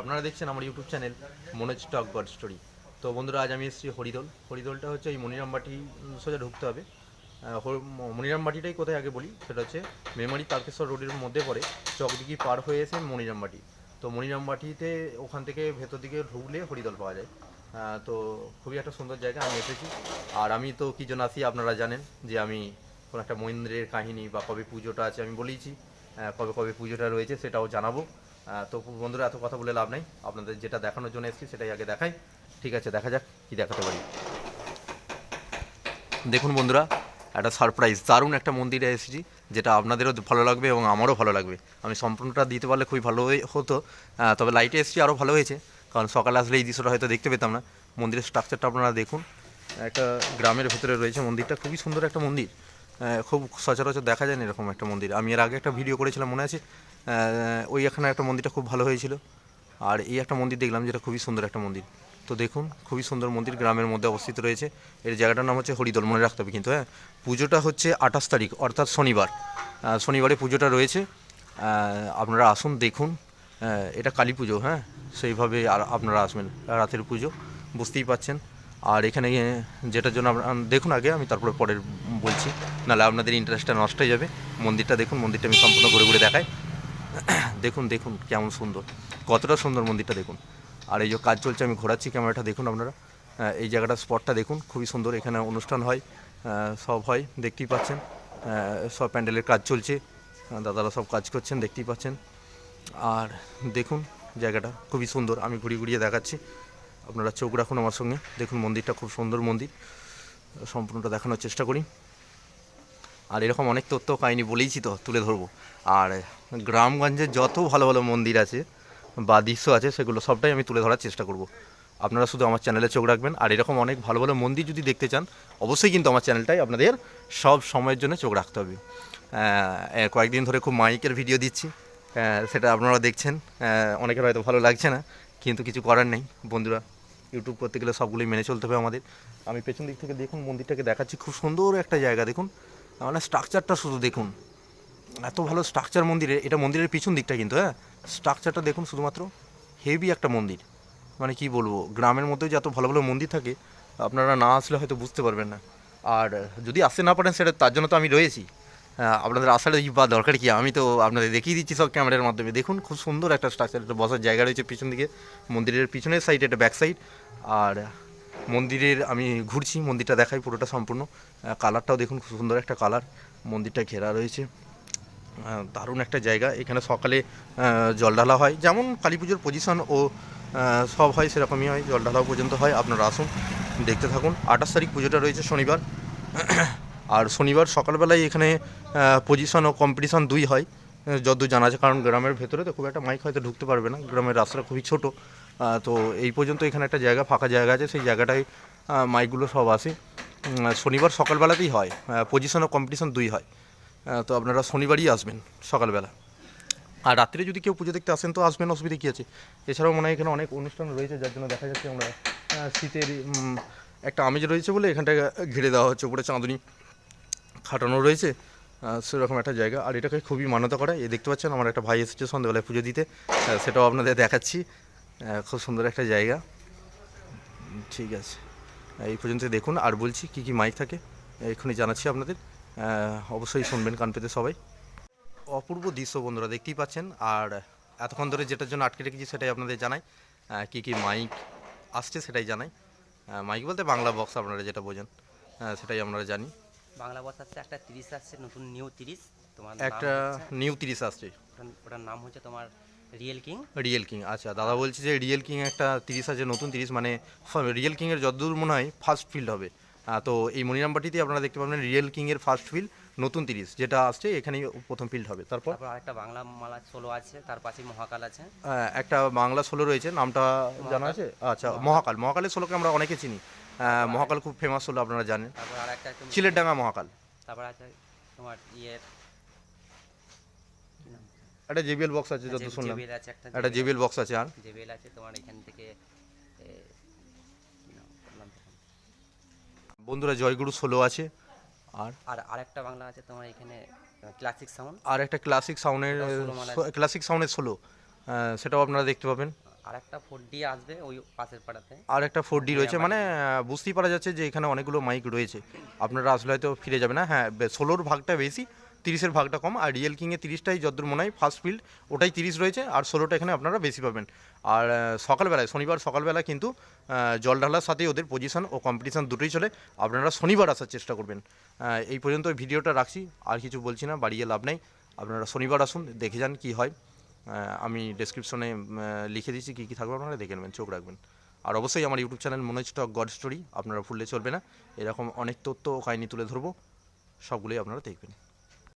আপনারা দেখছেন আমার YouTube channel Manoj talk god story তো বন্ধুরা, আজ আমি এসেছি হরিদোল। হরিদোলটা হচ্ছে এই মনিরামবাটি সোজা ঢুকতে হবে। মনিরামবাটিটাই কোথায় আগে বলি? সেটা হচ্ছে মেমারি তারকেশ্বর রোডের মধ্যে পড়ে চকদিকি পার হয়ে এসে মনিরামবাটি। তো মনিরামবাটিতে ওখান থেকে ভেতর দিকে ঢুকলে হরিদোল পাওয়া যায়। তো খুবই একটা সুন্দর জায়গা, আমি এসেছি। আর আমি তো কী জন্য আসি আপনারা জানেন যে আমি কোনো একটা মন্দিরের কাহিনী বা কবে পুজোটা আছে আমি বলেইছি। কবে কবে পুজোটা রয়েছে সেটাও জানাব। তো বন্ধুরা, এত কথা বলে লাভ নাই। আপনাদের যেটা দেখানোর জন্য এসেছি, সেটাই আগে দেখাই। ঠিক আছে, দেখা যাক কি দেখাতে পারি। দেখুন বন্ধুরা, একটা সারপ্রাইজ দারুণ একটা মন্দিরে এসেছি, যেটা আপনাদেরও ভালো লাগবে এবং আমারও ভালো লাগবে। আমি সম্পূর্ণটা দিতে পারলে খুবই ভালো হতো। তবে লাইটে এসেছি, আরও ভালো হয়েছে। কারণ সকালে আসলে এই দৃশ্যটা হয়তো দেখতে পেতাম না। মন্দিরের স্ট্রাকচারটা আপনারা দেখুন। একটা গ্রামের ভেতরে রয়েছে মন্দিরটা, খুবই সুন্দর একটা মন্দির। খুব সচরাচর দেখা যায় না এরকম একটা মন্দির। আমি এর আগে একটা ভিডিও করেছিলাম, মনে আছে? ওই এখানে একটা মন্দিরটা খুব ভালো হয়েছিল। আর এই একটা মন্দির দেখলাম যেটা খুবই সুন্দর একটা মন্দির। তো দেখুন, খুবই সুন্দর মন্দির গ্রামের মধ্যে অবস্থিত রয়েছে। এর জায়গাটার নাম হচ্ছে হরিদল, মনে রাখতে হবে কিন্তু হ্যাঁ? পুজোটা হচ্ছে আঠাশ তারিখ, অর্থাৎ শনিবার। শনিবারে পুজোটা রয়েছে। আপনারা আসুন, দেখুন। এটা কালী পুজো হ্যাঁ? সেইভাবে আর আপনারা আসবেন, রাতের পুজো। বুঝতেই পাচ্ছেন। আর এখানে যেটার জন্য আপনারা দেখুন আগে, আমি তারপরে পরের বলছি। নাহলে আপনাদের ইন্টারেস্টটা নষ্ট হয়ে যাবে। মন্দিরটা দেখুন, মন্দিরটা আমি সম্পূর্ণ ঘুরে ঘুরে দেখাই। দেখুন দেখুন, কেমন সুন্দর। কতটা সুন্দর মন্দিরটা দেখুন। আর এই যে কাজ চলছে, আমি ঘোরাচ্ছি ক্যামেরাটা, দেখুন আপনারা। এই জায়গাটা স্পটটা দেখুন, খুবই সুন্দর। এখানে অনুষ্ঠান হয় সব হয়, দেখতেই পাচ্ছেন। সব প্যান্ডেলের কাজ চলছে। দাদারা সব কাজ করছেন, দেখতেই পাচ্ছেন। আর দেখুন, জায়গাটা খুবই সুন্দর। আমি ঘুরিয়ে ঘুরিয়ে দেখাচ্ছি। আপনারা চোখ রাখুন আমার সঙ্গে। দেখুন মন্দিরটা খুব সুন্দর মন্দির। সম্পূর্ণটা দেখানোর চেষ্টা করি। আর এরকম অনেক তথ্য কাহিনি বলেইছি তো, তুলে ধরবো। আর গ্রামগঞ্জে যত ভালো ভালো মন্দির আছে বা দৃশ্য আছে, সেগুলো সবটাই আমি তুলে ধরার চেষ্টা করব। আপনারা শুধু আমার চ্যানেলে চোখ রাখবেন। আর এরকম অনেক ভালো ভালো মন্দির যদি দেখতে চান, অবশ্যই কিন্তু আমার চ্যানেলটাই আপনাদের সব সময়ের জন্য চোখ রাখতে হবে। কয়েকদিন ধরে খুব মাইকের ভিডিও দিচ্ছি। সেটা আপনারা দেখছেন। অনেকের হয়তো ভালো লাগছে না, কিন্তু কিছু করার নেই। বন্ধুরা ইউটিউব করতে গেলে সবগুলোই মেনে চলতে হবে আমাদের। আমি পেছন দিক থেকে দেখুন, মন্দিরটাকে দেখাচ্ছি। খুব সুন্দর একটা জায়গা, দেখুন। মানে স্ট্রাকচারটা শুধু দেখুন। এত ভালো স্ট্রাকচার মন্দিরে, এটা মন্দিরের পিছন দিকটা কিন্তু হ্যাঁ? স্ট্রাকচারটা দেখুন শুধুমাত্র হেভি একটা মন্দির। মানে কি বলব, গ্রামের মধ্যে যে এত ভালো ভালো মন্দির থাকে, আপনারা না আসলে হয়তো বুঝতে পারবেন না। আর যদি আসতে না পারেন, সেটা তার জন্য তো আমি রয়েছি। আপনাদের আসার বা দরকার কি? আমি তো আপনাদের দেখিয়ে দিচ্ছি সব ক্যামেরার মাধ্যমে। দেখুন, খুব সুন্দর একটা স্ট্রাকচার একটা বসার জায়গা রয়েছে পিছন দিকে। মন্দিরের পিছনের সাইড এটা ব্যাক সাইড আর মন্দিরের, আমি ঘুরছি, মন্দিরটা দেখাই পুরোটা সম্পূর্ণ। কালারটাও দেখুন, খুব সুন্দর একটা কালার মন্দিরটা ঘেরা রয়েছে। দারুণ একটা জায়গা। এখানে সকালে জল ঢালা হয়। যেমন কালী পুজোর পজিশন ও সব হয়, সেরকমই হয়। জল ঢালাও পর্যন্ত হয়। আপনারা আসুন, দেখতে থাকুন। আঠাশ তারিখ পুজোটা রয়েছে শনিবার। আর শনিবার সকালবেলায় এখানে পজিশন ও কম্পিটিশন দুই হয়। যতদূর জানা আছে কারণ গ্রামের ভেতরে তো খুব একটা মাইক হয়তো ঢুকতে পারবে না। গ্রামের রাস্তাটা খুবই ছোট। তো এই পর্যন্ত এখানে একটা জায়গা, ফাঁকা জায়গা আছে। সেই জায়গাটায় মাইকগুলো সব আসে। শনিবার সকালবেলাতেই হয়। পজিশন ও কম্পিটিশন দুই হয়। তো আপনারা শনিবারই আসবেন সকালবেলা। আর রাত্রে যদি কেউ পুজো দেখতে আসেন, তো আসবেন, অসুবিধা কী আছে? এছাড়াও মনে হয় এখানে অনেক অনুষ্ঠান রয়েছে, যার জন্য দেখা যাচ্ছে আমরা শীতের একটা আমেজ রয়েছে বলে এখানটায় ঘিরে দেওয়া হচ্ছে। উপরে চাঁদনি খাটানো রয়েছে সেরকম একটা জায়গা। আর এটাকে খুবই মান্যতা করা, এই দেখতে পাচ্ছেন আমার একটা ভাই এসেছে সন্ধ্যেবেলায় পুজো দিতে সেটাও আপনাদের দেখাচ্ছি। খুব সুন্দর একটা জায়গা। ঠিক আছে। এই পর্যন্ত দেখুন, আর বলছি কি কি মাইক থাকে, এক্ষুনি জানাচ্ছি আপনাদের। অবশ্যই শুনবেন কান পেতে সবাই। অপূর্ব দৃশ্য বন্ধুরা, দেখতেই পাচ্ছেন, আর এতক্ষণ ধরে যেটার জন্য আটকে রেখেছি সেটাই আপনাদের জানাই। কি কি মাইক আসছে সেটাই জানাই। মাইক বলতে বাংলা বক্স আপনারা যেটা বোঝেন সেটাই আমরা জানি। বাংলা বস আসছে একটা তিরিশ আসছে নতুন নিউ তিরিশ। তোমার একটা নিউ তিরিশ আসছে। ওটার নাম হচ্ছে তোমার রিয়েল কিং রিয়েল কিং আচ্ছা দাদা বলছে যে রিয়েল কিং একটা তিরিশ আছে নতুন তিরিশ মানে রিয়েল কিংয়ের যতদূর মনে হয় ফার্স্ট ফিল্ড হবে। তো এই মনিরামবাটিতে আপনারা দেখতে পাবেন রিয়েল কিংয়ের ফার্স্ট ফিল্ড নতুন তিরিশ যেটা আসছে এখানেই প্রথম ফিল্ড হবে। তারপর? তারপর আরেকটা বাংলা মালা সোলো আছে তার পাশে মহাকাল আছে। একটা বাংলা সোলো রয়েছে নামটা জানা আছে? আচ্ছা মহাকাল। মহাকালের সোলোকে আমরা অনেকে চিনি। মহাকাল খুব ফেমাস সোলো আপনারা জানেন। তারপর আর একটা একদম চিলেরডাঙ্গা মহাকাল। তারপর আছে তোমার ইয়ে একটা জেবিএল বক্স আছে যত শুনলাম। একটা জেবিএল বক্স আছে আর? জেবিএল আছে তোমার এখান থেকে? বন্ধুরা জয়গুরু সোলো আছে। আর? আর আরেকটা বাংলা আছে তোমার এখানে ক্লাসিক সাউন্ড আর একটা ক্লাসিক সাউন্ডের ক্লাসিক সাউন্ডের সোলো সেটাও আপনারা দেখতে পাবেন। আর একটা ফোর ডি আসবে ওই পাশের পাড়াতে। আর একটা ফোর ডি রয়েছে। মানে বুঝতেই পারা যাচ্ছে যে এখানে অনেকগুলো মাইক রয়েছে। আপনারা আসলে হয়তো ফিরে যাবে না। হ্যাঁ সোলোর ষোলোর ভাগটা বেশি তিরিশের ভাগটা কম, আর রিয়েল কিংয়ে তিরিশটাই যদ্দূর মনে হয় ফার্স্ট ফিল্ড ওটাই তিরিশ রয়েছে, আর ষোলোটা এখানে আপনারা বেশি পাবেন। আর সকালবেলায়, শনিবার সকালবেলা কিন্তু জল ঢালার সাথে ওদের পজিশন ও কম্পিটিশান দুটোই চলে। আপনারা শনিবার আসার চেষ্টা করবেন। এই পর্যন্ত ভিডিওটা রাখছি, আর কিছু বলছি না, বাড়িয়ে লাভ নেই। আপনারা শনিবার আসুন, দেখে যান কী হয়। আমি ডেসক্রিপশনে লিখে দিচ্ছি কী কী থাকবে আপনারা দেখে নেবেন, চোখ রাখবেন। আর অবশ্যই আমার YouTube channel Manoj talk god story আপনারা ভুললে চলবে না। এরকম অনেক তথ্য ও কাহিনী তুলে ধরবো, সবগুলোই আপনারা দেখবেন।